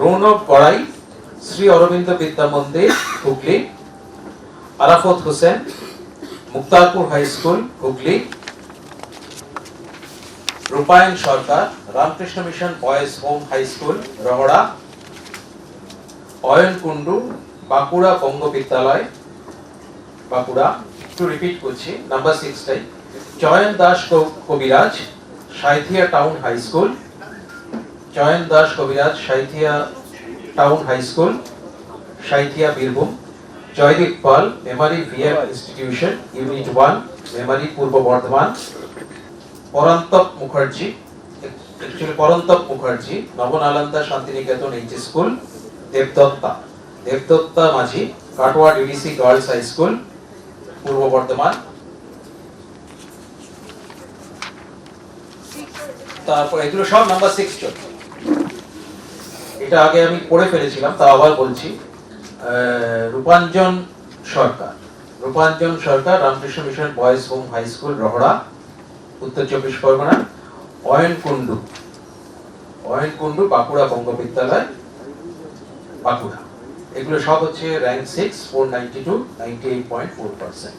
Rounak Gorai, Shri Aurobindo Vidya Mandir Hooghly, Arafat Hossain, Muktarpur high school, Hooghly, Rupayan Sarkar, Ramakrishna mission boys home high school, Rahara, Ayan Kundu Bankura Banga Vidyalaya, Bankura, একটু repeat করছি number সিক্সটাই চয়ন Das Kabiraj, Sainthia town high school Chayan Das Kabiraj, Sainthia town high school, Sainthia Birbhum, Joydeep Pal, Memari VM institution, unit one, Memari Purba Bardhaman, Parantap Mukherjee, actually Parantap Mukherjee, Nabanalanda Santiniketan H school, Debdatta Debdatta Majhi, Katwa DDC girls high school, Purba Bardhaman. তারপর এগুলো সব number six চলছে। এটা আগে আমি পড়ে ফেলেছিলাম তা আবার বলছি। Rupanjan Sarkar. Rupanjan Sarkar, Ramakrishna mission boys home high school, Rahara, Uttar Chabbish Pargana, Ayan Kundu Ayan Kundu Bankura Banga Vidyalaya Bankura. এগুলো সব হচ্ছে rank six four ninety two ninety eight point four percent